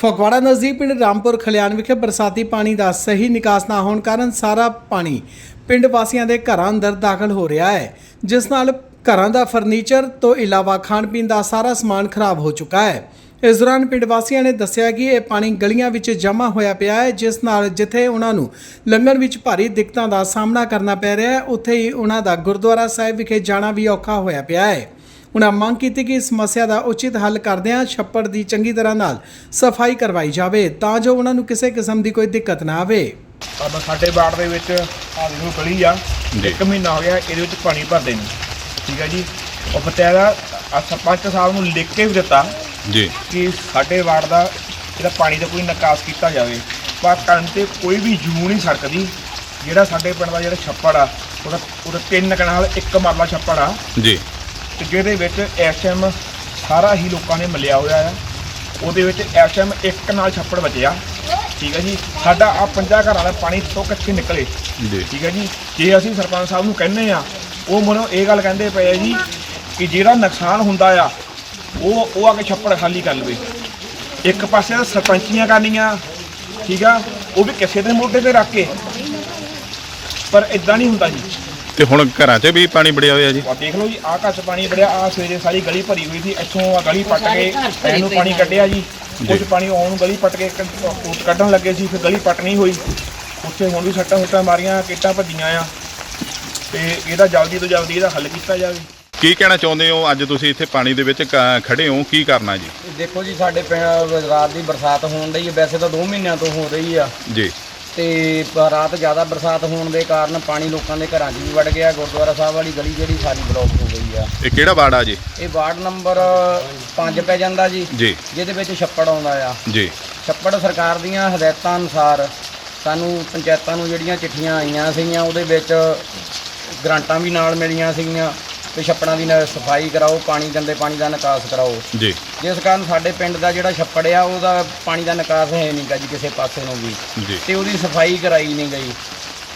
ਫਗਵਾੜਾ ਨਜ਼ਦੀਕ ਪਿੰਡ ਰਾਮਪੁਰ ਖਲਿਆਣ ਵਿਖੇ ਬਰਸਾਤੀ ਪਾਣੀ ਦਾ ਸਹੀ ਨਿਕਾਸ ਨਾ ਹੋਣ ਕਾਰਨ ਸਾਰਾ ਪਾਣੀ ਪਿੰਡ ਵਾਸੀਆਂ ਦੇ ਘਰਾਂ ਅੰਦਰ ਦਾਖਲ ਹੋ ਰਿਹਾ ਹੈ, ਜਿਸ ਨਾਲ ਘਰਾਂ ਦਾ ਫਰਨੀਚਰ ਤੋਂ ਇਲਾਵਾ ਖਾਣ ਪੀਣ ਦਾ ਸਾਰਾ ਸਮਾਨ ਖਰਾਬ ਹੋ ਚੁੱਕਾ ਹੈ। ਇਸ ਦੌਰਾਨ ਪਿੰਡ ਵਾਸੀਆਂ ਨੇ ਦੱਸਿਆ ਕਿ ਇਹ ਪਾਣੀ ਗਲੀਆਂ ਵਿੱਚ ਜਮ੍ਹਾਂ ਹੋਇਆ ਪਿਆ ਹੈ, ਜਿਸ ਨਾਲ ਜਿੱਥੇ ਉਹਨਾਂ ਨੂੰ ਲੰਘਣ ਵਿੱਚ ਭਾਰੀ ਦਿੱਕਤਾਂ ਦਾ ਸਾਹਮਣਾ ਕਰਨਾ ਪੈ ਰਿਹਾ ਹੈ, ਉੱਥੇ ਹੀ ਉਹਨਾਂ ਦਾ ਗੁਰਦੁਆਰਾ ਸਾਹਿਬ ਵਿਖੇ ਜਾਣਾ ਵੀ ਔਖਾ ਹੋਇਆ ਪਿਆ ਹੈ। ਉਹਨਾਂ ਮੰਗ ਕੀਤੀ ਕਿ ਇਸ ਸਮੱਸਿਆ ਦਾ ਉਚਿਤ ਹੱਲ ਕਰਦਿਆਂ ਛੱਪੜ ਦੀ ਚੰਗੀ ਤਰ੍ਹਾਂ ਨਾਲ ਸਫ਼ਾਈ ਕਰਵਾਈ ਜਾਵੇ ਤਾਂ ਜੋ ਉਹਨਾਂ ਨੂੰ ਕਿਸੇ ਕਿਸਮ ਦੀ ਕੋਈ ਦਿੱਕਤ ਨਾ ਆਵੇ। ਸਾਡਾ ਸਾਡੇ ਬਾੜ ਦੇ ਵਿੱਚ ਆ ਦੇਖੋ ਗਲੀ ਆ। ਇੱਕ ਮਹੀਨਾ ਹੋ ਗਿਆ ਇਹਦੇ ਵਿੱਚ ਪਾਣੀ ਭਰਦੇ ਨਹੀਂ ਠੀਕ ਹੈ ਜੀ? ਉਹ ਬਤਿਆਗਾ ਆ ਸਰਪੰਚ ਸਾਹਿਬ ਨੂੰ ਲਿਖ ਕੇ ਵੀ ਦਿੱਤਾ ਜੀ। ਕਿ ਸਾਡੇ ਵਾਰਡ ਦਾ ਇਹਦਾ ਪਾਣੀ ਦਾ ਕੋਈ ਨਿਕਾਸ ਕੀਤਾ ਜਾਵੇ। ਪਰ ਕਰਨ ਤੇ ਕੋਈ ਵੀ ਜੂ ਨਹੀਂ ਸੜਕਦੀ ਜਿਹੜਾ ਸਾਡੇ ਪਿੰਡ ਦਾ ਜਿਹੜਾ ਛੱਪੜ ਆ ਉਹਦਾ ਉਹਦਾ ਤਿੰਨ ਕਨਾਲ ਇੱਕ ਮਰਲਾ ਛੱਪੜ ਆ। ਜੀ। ਤੇ ਜਿਹਦੇ ਵਿੱਚ ਐਸਐਮ ਸਾਰਾ ਹੀ ਲੋਕਾਂ ਨੇ ਮਲਿਆ ਹੋਇਆ ਆ ਉਹਦੇ ਵਿੱਚ ਐਸਐਮ ਇੱਕ ਨਾਲ ਛੱਪੜ ਬਚਿਆ ਠੀਕ ਹੈ ਜੀ। ਸਾਡਾ ਆ ਪੰਜਾਂ ਘਰਾਂ ਦਾ ਪਾਣੀ ਤੋਂ ਕਿੱਥੇ ਨਿਕਲੇ। ਜੀ। ਠੀਕ ਹੈ ਜੀ। ਜੇ ਅਸੀਂ ਸਰਪੰਚ ਸਾਹਿਬ ਨੂੰ ਕਹਿੰਦੇ ਆ ਉਹ ਮਨੋਂ ਇਹ ਗੱਲ ਕਹਿੰਦੇ ਪਏ ਆ ਜੀ ਕਿ ਜਿਹੜਾ ਨੁਕਸਾਨ ਹੁੰਦਾ ਆ ਉਹ ਉਹ ਆ ਕੇ ਛੱਪੜ ਖਾਲੀ ਕਰ ਲਵੇ। ਇੱਕ ਪਾਸੇ ਤਾਂ ਸਰਪੰਚੀਆਂ ਕਰਨੀਆਂ ਠੀਕ ਆ ਉਹ ਵੀ ਕਿਸੇ ਦੇ ਮੋਢੇ ਤੇ ਰੱਖ ਕੇ। ਪਰ ਇਦਾਂ ਨਹੀਂ ਹੁੰਦਾ ਜੀ। ਤੇ ਹੁਣ ਘਰਾਂ 'ਚ ਵੀ ਪਾਣੀ ਬੜਿਆ ਹੋਇਆ ਜੀ। ਦੇਖ ਲਓ ਜੀ ਆਹ ਘਰ 'ਚ ਪਾਣੀ ਵੜਿਆ ਆ ਸਵੇਰੇ ਸਾਰੀ ਗਲੀ ਭਰੀ ਹੋਈ ਸੀ ਇੱਥੋਂ ਆ ਗਲੀ ਪੱਟ ਕੇ ਇਹਨੂੰ ਪਾਣੀ ਕੱਢਿਆ ਜੀ। ਕੁਝ ਪਾਣੀ ਆਉਣ ਨੂੰ ਗਲੀ ਪੱਟ ਕੇ ਉਹ ਕੱਢਣ ਲੱਗੇ ਸੀ ਫਿਰ ਗਲੀ ਪੱਟ ਨਹੀਂ ਹੋਈ। ਉੱਥੇ ਹੁਣ ਵੀ ਸੱਟਾਂ ਸੁੱਟਾਂ ਮਾਰੀਆਂ ਕਿੱਟਾਂ ਭੱਜੀਆਂ ਆ। ਤੇ ਇਹਦਾ ਜਲਦੀ ਤੋਂ ਜਲਦੀ ਇਹਦਾ ਹੱਲ ਕੀਤਾ ਜਾਵੇ। ਕੀ ਕਹਿਣਾ ਚਾਹੁੰਦੇ ਹੋ? ਅੱਜ ਤੁਸੀਂ ਇੱਥੇ ਪਾਣੀ ਦੇ ਵਿੱਚ ਕ- ਖੜੇ ਹੋ ਕੀ ਕਰਨਾ ਜੀ? ਦੇਖੋ ਜੀ ਸਾਡੇ ਪਿੰਡ ਰਾਤ ਦੀ ਬਰਸਾਤ ਹੋਣ ਡਈ ਹੈ ਵੈਸੇ ਤਾਂ 2 ਮਹੀਨਿਆਂ ਤੋਂ ਹੋ ਰਹੀ ਆ। ਜੀ। ਤੇ ਰਾਤ ਜ਼ਿਆਦਾ ਬਰਸਾਤ ਹੋਣ ਦੇ ਕਾਰਨ ਪਾਣੀ ਲੋਕਾਂ ਦੇ ਘਰਾਂ 'ਚ ਵੀ ਵੜ ਗਿਆ। ਗੁਰਦੁਆਰਾ ਸਾਹਿਬ ਵਾਲੀ ਗਲੀ ਜਿਹੜੀ ਸਾਰੀ ਬਲੌਕ ਹੋ ਗਈ ਆ। ਇਹ ਕਿਹੜਾ ਵਾਰਡ ਆ ਜੀ? ਇਹ ਵਾਰਡ ਨੰਬਰ 5 ਪੈ ਜਾਂਦਾ ਜੀ ਜੀ। ਜਿਹਦੇ ਵਿੱਚ ਛੱਪੜ ਆਉਂਦਾ ਆ। ਜੀ। ਛੱਪੜ ਸਰਕਾਰ ਦੀਆਂ ਹਦਾਇਤਾਂ ਅਨੁਸਾਰ ਸਾਨੂੰ ਪੰਚਾਇਤਾਂ ਨੂੰ ਜਿਹੜੀਆਂ ਚਿੱਠੀਆਂ ਆਈਆਂ ਸੀਗੀਆਂ ਉਹਦੇ ਵਿੱਚ ਗ੍ਰਾਂਟਾਂ ਵੀ ਨਾਲ ਮਿਲੀਆਂ ਸੀਗੀਆਂ। ਤੇ ਛੱਪੜਾਂ ਦੀ ਨ- ਸਫ਼ਾਈ ਕਰਾਓ ਪਾਣੀ ਗੰਦੇ ਪਾਣੀ ਦਾ ਨਿਕਾਸ ਕਰਾਓ। ਜੀ। ਜਿਸ ਕਾਰਨ ਸਾਡੇ ਪਿੰਡ ਦਾ ਜਿਹੜਾ ਛੱਪੜ ਆ ਉਹਦਾ ਪਾਣੀ ਦਾ ਨਿਕਾਸ ਹੈ ਨਹੀਂਗਾ ਜੀ ਕਿਸੇ ਪਾਸੇ ਨੂੰ ਵੀ। ਜੀ। ਤੇ ਉਹਦੀ ਸਫ਼ਾਈ ਕਰਾਈ ਨਹੀਂ ਗਈ।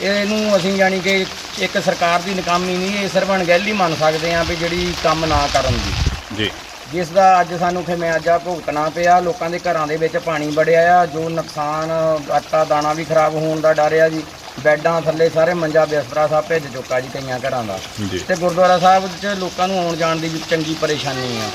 ਇਹਨੂੰ ਅਸੀਂ ਜਾਣੀ ਕਿ ਇੱਕ ਸਰਕਾਰ ਦੀ ਨਕਾਮੀ ਨਹੀਂ ਇਹ ਸਿਰਫ ਅਣਗਹਿਲੀ ਮੰਨ ਸਕਦੇ ਹਾਂ ਵੀ ਜਿਹੜੀ ਕੰਮ ਨਾ ਕਰਨ ਦੀ। ਜੀ। ਜਿਸ ਦਾ ਅੱਜ ਸਾਨੂੰ ਖਮਿਆਜਾ ਭੁਗਤਣਾ ਪਿਆ ਲੋਕਾਂ ਦੇ ਘਰਾਂ ਦੇ ਵਿੱਚ ਪਾਣੀ ਵੜਿਆ ਆ ਜੋ ਨੁਕਸਾਨ ਆਟਾ ਦਾਣਾ ਵੀ ਖਰਾਬ ਹੋਣ ਦਾ ਡਰ ਆ ਜੀ। ਬੈੱਡਾਂ ਥੱਲੇ ਸਾਰੇ ਮੰਜਾ ਬਿਸਤਰਾ ਸਭ ਭਿੱਜ ਚੁੱਕਾ ਜੀ ਕਈਆਂ ਘਰਾਂ ਦਾ। ਜੀ। ਤੇ ਗੁਰਦੁਆਰਾ ਸਾਹਿਬ 'ਚ ਲੋਕਾਂ ਨੂੰ ਆਉਣ ਜਾਣ ਦੀ ਵੀ ਚੰਗੀ ਪਰੇਸ਼ਾਨੀ ਆ।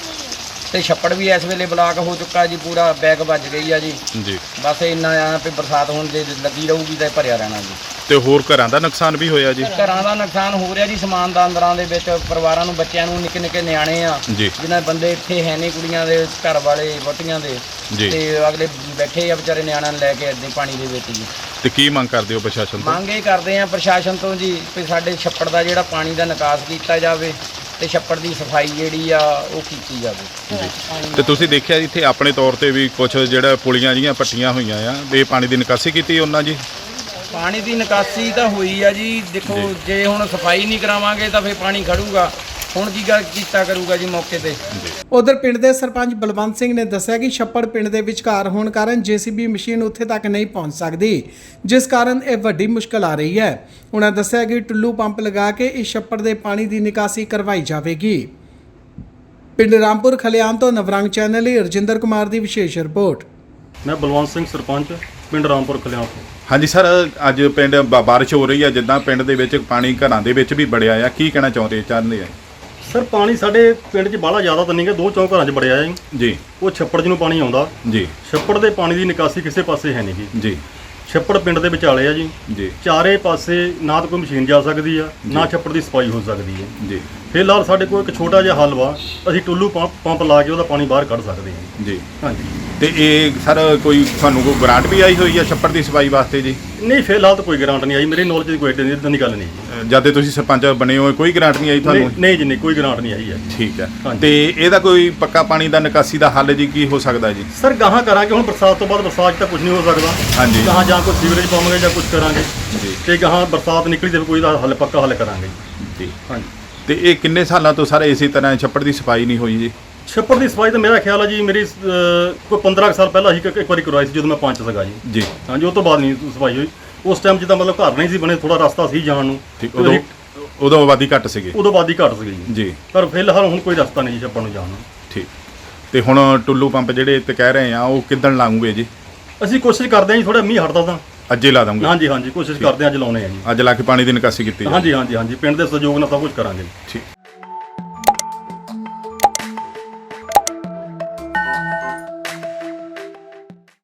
ਤੇ ਛੱਪੜ ਵੀ ਇਸ ਵੇਲੇ ਬਲਾਕ ਹੋ ਚੁੱਕਾ ਜੀ ਪੂਰਾ ਬੈਗ ਵੱਜ ਗਈ ਆ ਜੀ। ਜੀ। ਬਸ ਇੰਨਾ ਆ ਵੀ ਬਰਸਾਤ ਹੋਣ ਜੇ ਲੱਗੀ ਰਹੂਗੀ ਤਾਂ ਭਰਿਆ ਰਹਿਣਾ ਜੀ। ਤੇ ਹੋਰ ਘਰਾਂ ਦਾ ਨੁਕਸਾਨ ਵੀ ਹੋਇਆ ਜੀ? ਘਰਾਂ ਦਾ ਨੁਕਸਾਨ ਹੋ ਰਿਹਾ ਜੀ ਸਮਾਨ ਦਾ ਅੰਦਰਾਂ ਦੇ ਵਿੱਚ ਪਰਿਵਾਰਾਂ ਨੂੰ ਬੱਚਿਆਂ ਨੂੰ ਨਿੱਕੇ ਨਿੱਕੇ ਨਿਆਣੇ ਆ। ਜੀ। ਜਿਨ੍ਹਾਂ ਬੰਦੇ ਇੱਥੇ ਹੈ ਨਹੀਂ ਕੁੜੀਆਂ ਦੇ ਘਰ ਵਾਲੇ ਵੋਟੀਆਂ ਦੇ। ਜੀ। ਤੇ ਅਗਲੇ ਬੈਠੇ ਆ ਵਿਚਾਰੇ ਨਿਆਣਿਆਂ ਨੂੰ ਲੈ ਕੇ ਏਦਾਂ ਹੀ ਪਾਣੀ ਦੇ ਵਿੱਚ ਜੀ। ਤੇ ਕੀ ਮੰਗ ਕਰਦੇ ਹੋ ਪ੍ਰਸ਼ਾਸਨ ਤੋਂ? ਮੰਗ ਇਹ ਕਰਦੇ ਆ ਪ੍ਰਸ਼ਾਸਨ ਤੋਂ ਜੀ ਵੀ ਸਾਡੇ ਛੱਪੜ ਦਾ ਜਿਹੜਾ ਪਾਣੀ ਦਾ ਨਿਕਾਸ ਕੀਤਾ ਜਾਵੇ ਤੇ ਛੱਪੜ ਦੀ ਸਫ਼ਾਈ ਜਿਹੜੀ ਆ ਉਹ ਕੀਤੀ ਜਾਵੇ। ਤੇ ਤੁਸੀਂ ਦੇਖਿਆ ਇੱਥੇ ਆਪਣੇ ਤੌਰ ਤੇ ਵੀ ਕੁਝ ਜਿਹੜਾ ਪੁਲੀਆਂ ਜੀਆਂ ਪੱਟੀਆਂ ਹੋਈਆਂ ਆ ਇਹ ਪਾਣੀ ਦੀ ਨਿਕਾਸੀ ਕੀਤੀ ਉਹਨਾਂ ਜੀ? ਪਾਣੀ ਦੀ ਨਿਕਾਸੀ ਤਾਂ ਹੋਈ ਆ ਜੀ। ਦੇਖੋ ਜੇ ਹੁਣ ਸਫ਼ਾਈ ਨਹੀਂ ਕਰਾਵਾਂਗੇ ਤਾਂ ਫੇਰ ਪਾਣੀ ਖੜੂਗਾ। ਹੁਣ ਕੀ ਗੱਲ ਕੀਤਾ ਕਰੂਗਾ ਜੀ ਮੌਕੇ ਤੇ? ਉਧਰ ਪਿੰਡ ਦੇ ਸਰਪੰਚ ਬਲਵੰਤ ਸਿੰਘ ਨੇ ਦੱਸਿਆ ਕਿ ਛੱਪੜ ਪਿੰਡ ਦੇ ਵਿਚਕਾਰ ਹੋਣ ਕਾਰਨ ਜੀਸੀਬੀ ਮਸ਼ੀਨ ਉੱਥੇ ਤੱਕ ਨਹੀਂ ਪਹੁੰਚ ਸਕਦੀ ਜਿਸ ਕਾਰਨ ਇਹ ਵੱਡੀ ਮੁਸ਼ਕਲ ਆ ਰਹੀ ਹੈ। ਉਹਨਾਂ ਦੱਸਿਆ ਕਿ ਟੁੱਲੂ ਪੰਪ ਲਗਾ ਕੇ ਇਸ ਛੱਪੜ ਦੇ ਪਾਣੀ ਦੀ ਨਿਕਾਸੀ ਕਰਵਾਈ ਜਾਵੇਗੀ। ਪਿੰਡ ਰਾਮਪੁਰ ਖਲਿਆਣ ਤੋਂ ਨਵਰੰਗ ਚੈਨਲ ਲਈ ਰਜਿੰਦਰ ਕੁਮਾਰ ਦੀ ਵਿਸ਼ੇਸ਼ ਰਿਪੋਰਟ। ਮੈਂ ਬਲਵੰਤ ਸਿੰਘ ਸਰਪੰਚ ਪਿੰਡ ਰਾਮਪੁਰ ਕਲਿਆਣ ਤੋਂ। ਹਾਂਜੀ ਸਰ ਅੱਜ ਪਿੰਡ ਬ- ਬਾਰਿਸ਼ ਹੋ ਰਹੀ ਆ ਜਿੱਦਾਂ ਪਿੰਡ ਦੇ ਵਿੱਚ ਪਾਣੀ ਘਰਾਂ ਦੇ ਵਿੱਚ ਵੀ ਬੜਿਆ ਆ। ਕੀ ਕਹਿਣਾ ਚਾਹੁੰਦੇ ਚਾਹੁੰਦੇ ਆ? ਸਰ ਪਾਣੀ ਸਾਡੇ ਪਿੰਡ 'ਚ ਬਾਹਲਾ ਜ਼ਿਆਦਾ ਤਾਂ ਨਹੀਂਗਾ ਦੋ ਚੌਂ ਘਰਾਂ 'ਚ ਬੜਿਆ ਹੈ ਜੀ। ਉਹ ਛੱਪੜ 'ਚ ਨੂੰ ਪਾਣੀ ਆਉਂਦਾ। ਜੀ। ਛੱਪੜ ਦੇ ਪਾਣੀ ਦੀ ਨਿਕਾਸੀ ਕਿਸੇ ਪਾਸੇ ਹੈ ਨਹੀਂਗੀ ਜੀ। ਛੱਪੜ ਪਿੰਡ ਦੇ ਵਿਚਾਲੇ ਆ ਜੀ। ਜੀ। ਚਾਰੇ ਪਾਸੇ ਨਾ ਤਾਂ ਕੋਈ ਮਸ਼ੀਨ ਜਾ ਸਕਦੀ ਆ ਨਾ ਛੱਪੜ ਦੀ ਸਫ਼ਾਈ ਹੋ ਸਕਦੀ ਹੈ ਜੀ। ਫਿਲਹਾਲ ਸਾਡੇ ਕੋਲ ਇੱਕ ਛੋਟਾ ਜਿਹਾ ਹੱਲ ਵਾ। ਅਸੀਂ ਟੁੱਲੂ ਪੰਪ ਪੰਪ ਲਾ ਕੇ ਉਹਦਾ ਪਾਣੀ ਬਾਹਰ ਕੱਢ ਸਕਦੇ ਹਾਂ। ਜੀ। ਹਾਂਜੀ। ਤੇ ਇਹ ਸਰ ਕੋਈ ਤੁਹਾਨੂੰ ਕੋਈ ਗ੍ਰਾਂਟ ਵੀ ਆਈ ਹੋਈ ਆ ਛੱਪੜ ਦੀ ਸਫ਼ਾਈ ਵਾਸਤੇ ਜੀ? ਨਹੀਂ ਫਿਲਹਾਲ ਤਾਂ ਕੋਈ ਗ੍ਰਾਂਟ ਨਹੀਂ ਆਈ। ਮੇਰੇ ਨੌਲੇਜ 'ਚ ਕੋਈ ਏਦਾਂ ਦੀ ਗੱਲ ਨਹੀਂ। ਜੀ ਅ, ਜਦ ਦੇ ਤੁਸੀਂ ਸਰਪੰਚ ਬਣੇ ਹੋ ਕੋਈ ਗ੍ਰਾਂਟ ਨਹੀਂ ਆਈ ਤੁਹਾਨੂੰ? ਨਹੀਂ ਨਹੀਂ ਜੀ ਨਹੀਂ ਕੋਈ ਗ੍ਰਾਂਟ ਨਹੀਂ ਆਈ ਹੈ। ਠੀਕ ਹੈ। ਹਾਂਜੀ। ਤੇ ਇਹਦਾ ਕੋਈ ਪੱਕਾ ਪਾਣੀ ਦਾ ਨਿਕਾਸੀ ਦਾ ਹੱਲ ਜੀ ਕੀ ਹੋ ਸਕਦਾ ਜੀ? ਸਰ ਗਾਹਾਂ ਕਰਾਂਗੇ। ਹੁਣ ਬਰਸਾਤ ਤੋਂ ਬਾਅਦ ਬਰਸਾਤ 'ਚ ਤਾਂ ਕੁਝ ਨਹੀਂ ਹੋ ਸਕਦਾ। ਹਾਂਜੀ। ਗਾਹਾਂ ਜਾਂ ਕੋਈ ਸੀਵਰੇਜ ਪਾਵਾਂਗੇ ਜਾਂ ਕੁਝ ਕਰਾਂਗੇ। ਜੀ। ਤੇ ਗਾਹਾਂ ਬਰਸਾਤ ਨਿਕਲੀ ਤੇ ਕੋਈ ਦਾ ਹੱਲ ਪੱਕਾ ਹੱਲ ਕਰਾਂਗੇ। ਜੀ। ਹਾਂਜੀ। ਤੇ ਇਹ ਕਿੰਨੇ ਸਾਲਾਂ ਤੋਂ ਸਰ ਇਸੇ ਤਰ੍ਹਾਂ ਛੱਪੜ ਦੀ ਸਫ਼ਾਈ ਨਹੀਂ ਹੋਈ ਜੀ? ਛੱਪੜ ਦੀ ਸਫ਼ਾਈ ਤਾਂ ਮੇਰਾ ਖਿਆਲ ਹੈ ਜੀ ਮੇਰੀ ਅਹ, ਕੋਈ 15 ਕੁ ਸਾਲ ਪਹਿਲਾਂ ਹੀ ਇੱਕ ਇੱਕ ਵਾਰੀ ਕਰਵਾਈ ਸੀ ਜਦੋਂ ਮੈਂ ਪੰਚ ਸੀਗਾ ਜੀ। ਜੀ। ਹਾਂਜੀ ਉਹ ਤੋਂ ਬਾਅਦ ਨਹੀਂ ਸਫ਼ਾਈ ਹੋਈ। ਉਸ ਟਾਈਮ ਜਿੱਦਾਂ ਮਤਲਬ ਘਰ ਨਹੀਂ ਸੀ ਬਣੇ ਥੋੜਾ ਰਸਤਾ ਸੀ ਜਾਣ ਨੂੰ। ਠੀਕ ਤੇ ਉਦੋਂ ਅਸੀਂ- ਉਦੋਂ ਆਬਾਦੀ ਘੱਟ ਸੀਗੇ। ਉਦੋਂ ਬਾਅਦ ਹੀ ਘੱਟ ਸੀਗੀ ਜੀ। ਜੀ। ਪਰ ਫਿਲਹਾਲ ਹੁਣ ਕੋਈ ਰਸਤਾ ਨਹੀਂ ਜੀ ਛੱਪੜ ਨੂੰ ਜਾਣ ਨੂੰ। ਠੀਕ। ਤੇ ਹੁਣ ਟੁੱਲੂ ਪੰਪ ਜਿਹੜੇ ਤੇ ਕਹਿ ਰਹੇ ਆ ਉਹ ਕਿੱਦਣ ਲਾਉਂਗੇ ਜੀ? ਅਸੀਂ ਕੋਸ਼ਿਸ਼ ਕਰਦੇ ਹਾਂ ਜੀ ਥੋੜਾ ਮੀਂਹ ਹਟਦਾ ਤਾਂ। ਅੱਜੇ ਲਾ ਦਾਂਗੇ ਹਾਂਜੀ ਹਾਂਜੀ ਕੋਸ਼ਿਸ਼ ਕਰਦੇ ਹਾਂ ਅੱਜ ਲਾਉਣੇ ਆ ਜੀ। ਅੱਜ ਲਾ ਕੇ ਪਾਣੀ ਦੀ ਨਿਕਾਸੀ ਕੀਤੀ ਜਾਵੇ ਹਾਂਜੀ ਹਾਂਜੀ ਹਾਂਜੀ ਪਿੰਡ ਦੇ ਸਹਿਯੋਗ ਨਾਲ ਸਭ ਕੁਝ ਕਰਾਂਗੇ। ਜੀ ਠੀਕ।